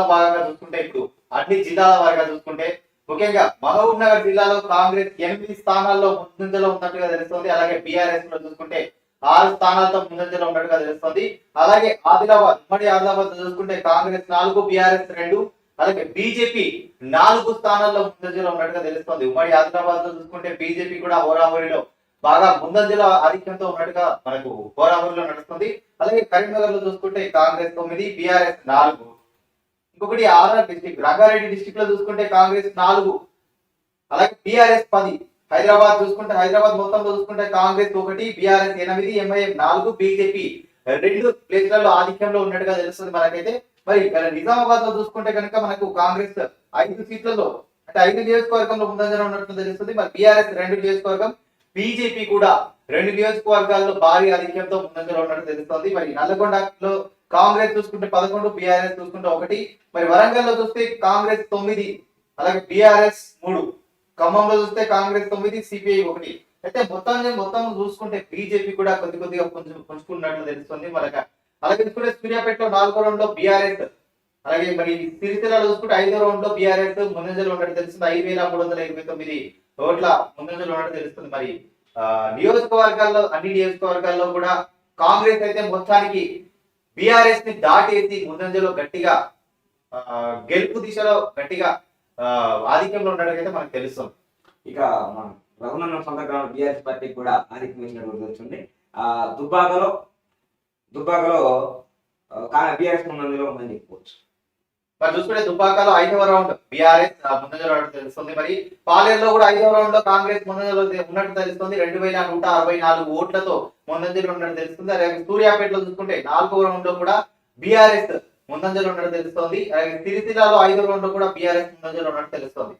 భాగంగా చూసుకుంటే ఇప్పుడు అన్ని జిల్లాల వారిగా చూసుకుంటే ముఖ్యంగా మహబూబ్ నగర్ జిల్లాలో కాంగ్రెస్ ఎనిమిది స్థానాల్లో ముందంజలో ఉన్నట్టుగా తెలుస్తుంది. అలాగే బీఆర్ఎస్లో చూసుకుంటే ఆరు స్థానాలతో ముందంజలో ఉన్నట్టుగా తెలుస్తుంది. అలాగే ఆదిలాబాద్ ఉమ్మడి ఆదిలాబాద్లో చూసుకుంటే కాంగ్రెస్ నాలుగు బీఆర్ఎస్ రెండు అలాగే బీజేపీ నాలుగు స్థానాల్లో ముందంజలో ఉన్నట్టుగా తెలుస్తుంది. ఉమ్మడి ఆదిలాబాద్లో చూసుకుంటే బీజేపీ కూడా హోరాహోరీలో బాగా ముందంజలో ఆధిక్యంతో ఉన్నట్టుగా మనకు హోరాహోరీలో నడుస్తుంది. అలాగే కరీంనగర్లో చూసుకుంటే కాంగ్రెస్ తొమ్మిది బీఆర్ఎస్ నాలుగు. ఇంకొకటి ఆర్ఆర్ డిస్టిక్. రంగారెడ్డి డిస్టిక్లో చూసుకుంటే కాంగ్రెస్ నాలుగు అలాగే బీఆర్ఎస్ పది. హైదరాబాద్ చూసుకుంటే హైదరాబాద్ మొత్తంలో చూసుకుంటే కాంగ్రెస్ ఒకటి బీఆర్ఎస్ ఎనిమిది ఎంఐఎం నాలుగు బీజేపీ రెండు ప్లేస్లలో ఆధిక్యంలో ఉన్నట్టుగా తెలుస్తుంది మనకైతే. మరి నిజామాబాద్లో చూసుకుంటే కనుక మనకు కాంగ్రెస్ ఐదు సీట్లలో అంటే ఐదు నియోజకవర్గంలో ముందంజలో ఉన్నట్లు తెలుస్తుంది. మరి బీఆర్ఎస్ రెండు నియోజకవర్గం బీజేపీ కూడా రెండు నియోజకవర్గాల్లో భారీ ఆధిక్యంతో ముందంజలో ఉన్నట్టు తెలుస్తుంది. మరి నల్లగొండలో కాంగ్రెస్ చూసుకుంటే పదకొండు బీఆర్ఎస్ చూసుకుంటే ఒకటి. మరి వరంగల్లో చూస్తే కాంగ్రెస్ తొమ్మిది అలాగే బీఆర్ఎస్ మూడు. ఖమ్మంలో చూస్తే కాంగ్రెస్ తొమ్మిది సిపిఐ ఒకటి. అయితే మొత్తం మొత్తం చూసుకుంటే బీజేపీ కూడా కొద్ది కొద్దిగా కొంచెం పంచుకున్నట్లు తెలుస్తుంది మనక. అలాగే చూసుకుంటే సూర్యాపేటలో నాలుగో రౌండ్లో బీఆర్ఎస్. అలాగే మరి సిరిసిల్లలో చూసుకుంటే ఐదో రౌండ్లో బీఆర్ఎస్. ముందంజలో ఉన్నట్టు తెలుస్తుంది ఐదు వేల మూడు వందల ఇరవై తొమ్మిది ఓట్ల ముందంజలో ఉన్నట్టు తెలుస్తుంది మరి. ఆ, నియోజకవర్గాల్లో అన్ని నియోజకవర్గాల్లో కూడా కాంగ్రెస్ అయితే మొత్తానికి బీఆర్ఎస్ని దాటేసి ముందంజలో గట్టిగా ఆ, గెలుపు దిశలో గట్టిగా ఆ, ఆధిక్యంలో ఉన్నట్టుగా మనకు తెలుస్తుంది. ఇక మన రఘునన్న సొంత గ్రామ బీఆర్ఎస్ పార్టీకి కూడా ఆధిక్యం ఇచ్చినట్టు తెలుస్తుంది ఆ దుబ్బాకలో దుబ్బాకలో బీఆర్ఎస్ ముందంజలో ఉందని చెప్పుకోవచ్చు. మరి చూసుకుంటే దుబ్బాకలో ఐదవ రౌండ్ బీఆర్ఎస్ ముందంజలో ఉన్నట్టు తెలుస్తుంది. మరి పాలేరులో కూడా ఐదవ రౌండ్లో కాంగ్రెస్ ముందంజలో ఉన్నట్టు తెలుస్తుంది. రెండు వేల నూట అరవై నాలుగు ఓట్లతో ముందంజలో ఉన్నట్టు తెలుస్తుంది. అలాగే సూర్యాపేటలో చూసుకుంటే నాలుగవ రౌండ్లో కూడా బీఆర్ఎస్ ముందంజలో ఉన్నట్టు తెలుస్తుంది. అలాగే సిరిసిల్లాలో ఐదవ రౌండ్లో కూడా బీఆర్ఎస్ ముందంజలో ఉన్నట్టు తెలుస్తుంది.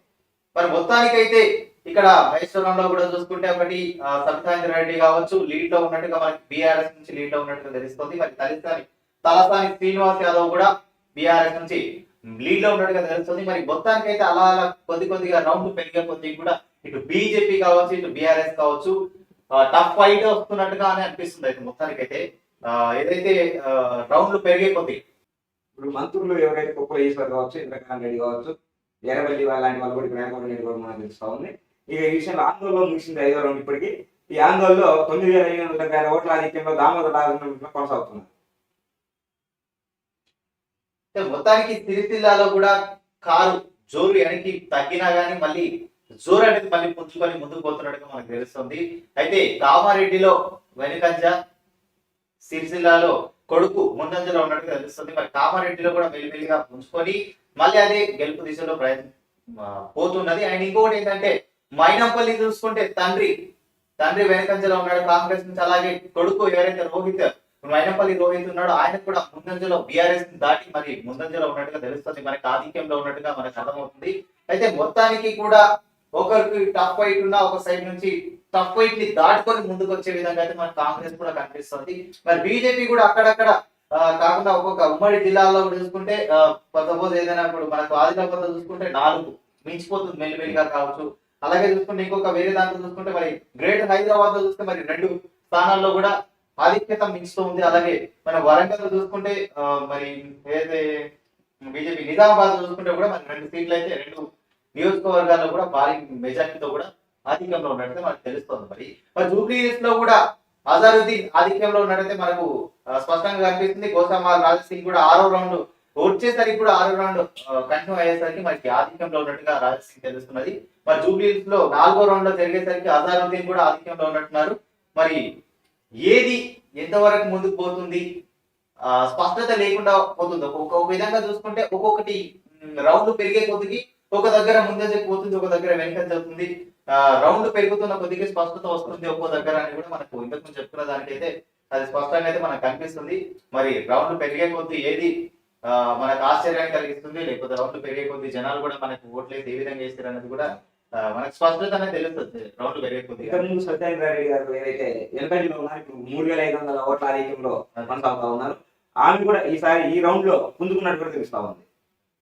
మరి మొత్తానికైతే ఇక్కడ మహేశ్వరంలో కూడా చూసుకుంటే ఒకటి సబితాంజలి రెడ్డి కావచ్చు లీడ్లో ఉన్నట్టుగా మనకి బీఆర్ఎస్ నుంచి లీడ్లో ఉన్నట్టుగా తెలుస్తుంది. మరి తలసాని తలసాని శ్రీనివాస్ యాదవ్ కూడా బీఆర్ఎస్ నుంచి లీడ్లో ఉన్నట్టుగా తెలుస్తుంది. మరి మొత్తానికి అయితే అలా అలా కొద్ది కొద్దిగా రౌండ్ పెరిగే కొద్ది కూడా ఇటు బీజేపీ కావచ్చు ఇటు బీఆర్ఎస్ కావచ్చు టఫ్ ఫైట్ వస్తున్నట్టుగా అని అనిపిస్తుంది అయితే మొత్తానికైతే. ఏదైతే రౌండ్లు పెరిగే కొద్ది. ఇప్పుడు మంత్రులు ఎవరైతే కుప్పల ఈశ్వర్ కావచ్చు ఇంద్రకాంత్ రెడ్డి కావచ్చు ఎర్రబల్లి వాళ్ళ లాంటి వాళ్ళు కూడా ఇప్పుడు రెడ్డి కూడా మనకు తెలుస్తా ఉంది. ఇక ఈ విషయంలో ఆందోళన ముగిసింది ఐదో రౌండ్ ఇప్పటికి. ఈ ఆందోళనలో తొమ్మిది వేల ఐదు వందల ఓట్ల ఆధిక్యంలో దామోదర రాజకీయ కొనసాగుతున్నారు. మొత్తానికి సిరిసిల్లాలో కూడా కారు జోరు వెనక్కి తగ్గినా గానీ మళ్ళీ జోరు అనేది మళ్ళీ పుంజుకొని ముందుకు పోతున్నట్టుగా మనకు తెలుస్తుంది. అయితే కామారెడ్డిలో వెనుకంజ సిరిసిల్లాలో కొడుకు ముందంజలో ఉన్నట్టుగా తెలుస్తుంది. మరి కామారెడ్డిలో కూడా మెల్లిమెల్లిగా పుంజుకొని మళ్ళీ అదే గెలుపు దిశలో ప్రయత్నం పోతున్నది. అండ్ ఇంకొకటి ఏంటంటే మైనంపల్లి చూసుకుంటే తండ్రి తండ్రి వెనకంజలో ఉన్నాడు కాంగ్రెస్ నుంచి. అలాగే కొడుకు ఎవరైతే రోహిత్ మైనంపల్లి రోహిత్ ఉన్నాడు. ఆయన కూడా ముందంజలో బీఆర్ఎస్ దాటి మరి ముందంజలో ఉన్నట్టుగా తెలుస్తుంది. మనకి ఆధిక్యంలో ఉన్నట్టుగా మనకు అర్థమవుతుంది. అయితే మొత్తానికి కూడా ఒకరికి టఫ్ ఫైట్ ఉన్న ఒక సైడ్ నుంచి టఫ్ ఫైట్ని దాటుకొని ముందుకు వచ్చే విధంగా అయితే మనకు కాంగ్రెస్ కూడా కనిపిస్తుంది. మరి బీజేపీ కూడా అక్కడక్కడ కాకుండా ఒక్కొక్క ఉమ్మడి జిల్లాల్లో కూడా చూసుకుంటే సపోజ్ ఏదైనా ఇప్పుడు మనకు ఆదిలాబాద్ చూసుకుంటే నాలుగు మించిపోతుంది మెల్లిమెల్లిగా కావచ్చు. అలాగే చూసుకుంటే ఇంకొక వేరే దాంట్లో చూసుకుంటే మరి గ్రేటర్ హైదరాబాద్లో చూస్తే మరి రెండు స్థానాల్లో కూడా ఆధిక్యత మించుతూ ఉంది. అలాగే మన వరంగల్ చూసుకుంటే మరి ఏదైతే బీజేపీ నిజామాబాద్ చూసుకుంటే కూడా మన రెండు సీట్లు అయితే రెండు నియోజకవర్గాల్లో కూడా భారీ మెజార్టీతో కూడా ఆధిక్యంలో ఉన్నట్టు మనకు తెలుస్తుంది మరి. మరి జూబ్లీస్లో కూడా అజారుద్దీన్ ఆధిక్యంలో ఉన్నట్టయితే మనకు స్పష్టంగా కనిపిస్తుంది. గోసామాల్ రాజ్ సింగ్ కూడా ఆరో రౌండ్ వచ్చేసరికి కూడా ఆరో రౌండ్ కంటిన్యూ అయ్యేసరికి మనకి ఆధిక్యంలో ఉన్నట్టుగా రాజ్ సింగ్ తెలుస్తున్నది. మరి జూబ్లీస్లో నాలుగో రౌండ్లో జరిగేసరికి అజారుద్దీన్ కూడా ఆధిక్యంలో ఉన్నట్టున్నారు. మరి ఏది ఎంతవరకు ముందుకు పోతుంది? స్పష్టత లేకుండా పోతుంది. ఒక్కొక్క ఒక విధంగా చూసుకుంటే ఒక్కొక్కటి రౌండ్ పెరిగే కొద్దికి ఒక దగ్గర ముందే పోతుంది ఒక దగ్గర వెనక జరుగుతుంది రౌండ్ పెరుగుతున్న కొద్దిగా స్పష్టత వస్తుంది ఒక్కో దగ్గర అని కూడా మనకు ఇంతకు ముందు దానికైతే అది స్పష్టంగా అయితే మనకు కనిపిస్తుంది. మరి రౌండ్ పెరిగే కొద్ది ఏది మనకు ఆశ్చర్యాన్ని కలిగిస్తుంది? లేకపోతే రౌండ్ పెరిగే కొద్ది జనాలు కూడా మనకు ఓట్లేసి ఏ విధంగా వేస్తారు అనేది కూడా మనకు స్పష్టత అనేది తెలుస్తుంది. రౌండ్ పెరిగిపోతుంది కొద్ది ముందు సత్యేంద్ర రెడ్డి గారు ఏదైతే ఎల్బెండిలో ఉన్నారు ఇప్పుడు మూడు వేల ఐదు వందల ఓట్ల ఆధిక్యంలో కొనసాగుతా ఉన్నారు ఆమె కూడా ఈసారి ఈ రౌండ్లో పుంజుకున్నట్టు కూడా తెలుస్తా ఉంది.